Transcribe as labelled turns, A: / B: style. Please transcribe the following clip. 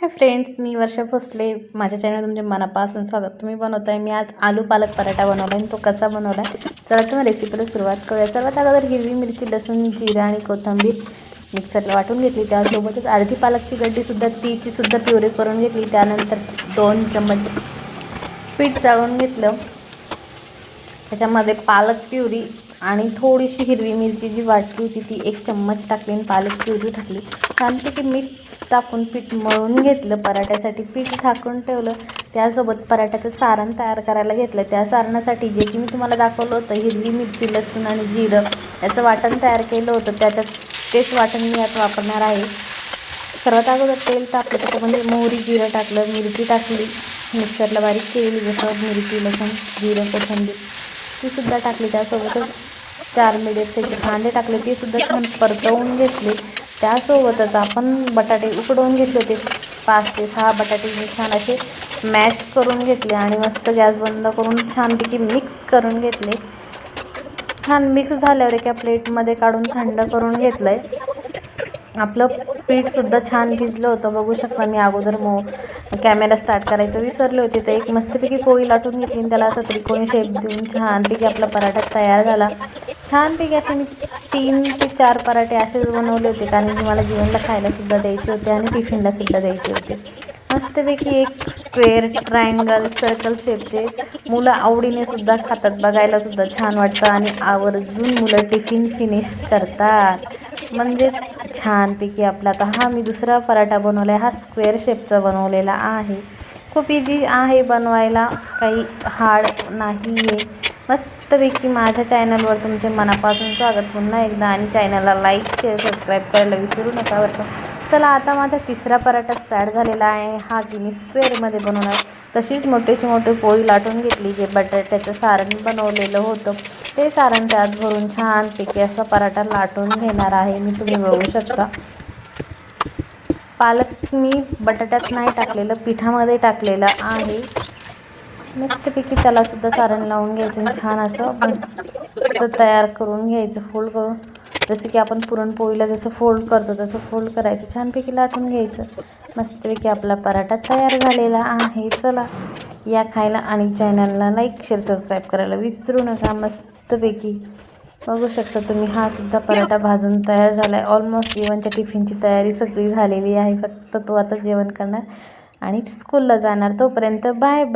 A: Hi friends मी वर्षा भोसले. माझ्या channel तुमचे मनापासून स्वागत. तुम्ही बनवत आहे मी आज आलू पालक पराठा बनवला आणि तो कसा बनवला आहे चला तुम्ही रेसिपीला सुरुवात करूया. सर्वात अगोदर हिरवी मिरची लसूण जिरा आणि कोथिंबीर मिक्सरला वाटून घेतली. त्यासोबतच अर्धी पालकची गड्डीसुद्धा तीचीसुद्धा प्युरी करून घेतली. त्यानंतर दोन चम्मच पीठ चाळून घेतलं. त्याच्यामध्ये पालक प्युरी आणि थोडीशी हिरवी मिरची जी वाटली होती ती एक चम्मच टाकली आणि पालक प्युरी टाकली. छानपैकी मीठ टाकून पीठ मळून घेतलं पराठ्यासाठी पीठ झाकून ठेवलं. त्यासोबत पराठ्याचं सारण तयार करायला घेतलं. त्या सारणासाठी जे की मी तुम्हाला दाखवलं होतं हिरवी मिरची लसूण आणि जिरं याचं वाटण तयार केलं होतं. त्याच्यात तेच वाटण मी यात वापरणार आहे. सर्वात अगोदर तेल टाकलं त्याच्यामध्ये मोहरी जिरं टाकलं मिरची टाकली. मिक्सरला बारीक केली जसं मिरची लसूण जिरं कोथिंबीर तीसुद्धा टाकली त्यासोबतच चार मिडियम साईजचे कांदे टाकले तीसुद्धा छान परतवून घेतले. त्यासोबतच आपण बटाटे उकडवून घेतले होते. पाच ते सहा बटाटे मी छान असे मॅश करून घेतले आणि मस्त गॅस बंद करून छानपैकी मिक्स करून घेतले. छान मिक्स झाल्यावर एका प्लेटमध्ये काढून थंड करून घेतलं आहे आपलं पीठसुद्धा छान भिजलं होतं. बघू शकता मी अगोदर मो कॅमेरा स्टार्ट करायचं विसरले होते. तर एक मस्तपैकी पोळी लाटून घेतली आणि त्याला असं त्रिकोणी शेप देऊन छानपैकी आपला पराठा तयार झाला. छानपैकी असे मी तीन ते चार पराठे असेच बनवले होते. कारण की मला जेवणला खायलासुद्धा द्यायचे होते आणि टिफिनलासुद्धा द्यायचे होते. मस्तपैकी एक स्क्वेअर ट्रायंगल सर्कल शेपचे मुलं आवडीने सुद्धा खातात. बघायला सुद्धा छान वाटतं आणि आवर्जून मुलं टिफिन फिनिश करतात. म्हणजेच छानपैकी आपला. आता हा मी दुसरा पराठा बनवला आहे हा स्क्वेअर शेपचा बनवलेला आहे. खूप इझी आहे बनवायला. काही हार्ड नाही आहे मस्तपैकी माझ्या चॅनलवर तुमचे मनापासून स्वागत. पुन्हा एकदा आणि चॅनलला लाईक शेअर सबस्क्राईब करायला विसरू नका बरं चला आता माझा तिसरा पराठा स्टार्ट झालेला आहे. हा की मी स्क्वेअरमध्ये बनवणार. तशीच मोठीची मोठी पोळी लाटून घेतली जे बटाट्याचं सारण बनवलेलं होतं. ते सारण त्यात भरून छानपैकी असा पराठा लाटून घेणार आहे. मी तुम्ही बघू शकता. पालक मी बटाट्यात नाही टाकलेलं पिठामध्ये टाकलेलं आहे. मस्तपैकी त्यालासुद्धा सारण लावून घ्यायचं छान असं मस्त तयार करून घ्यायचं फोल्ड करून. जसं की आपण पुरणपोळीला जसं फोल्ड करतो तसं फोल्ड करायचं छानपैकी लाटून घ्यायचं. मस्तपैकी आपला पराठा तयार झालेला आहे. चला या खायला आणि चॅनलला लाईक शेअर सबस्क्राईब करायला विसरू नका. मस्त मस्तपैकी बघू शकता तुम्ही. हा सुद्धा पराठा भाजून तयार झाला आहे ऑलमोस्ट जेवणच्या टिफिनची तयारी सगळी झालेली आहे. फक्त तो आता जेवण करणार आणि स्कूलला जाणार. तोपर्यंत बाय बाय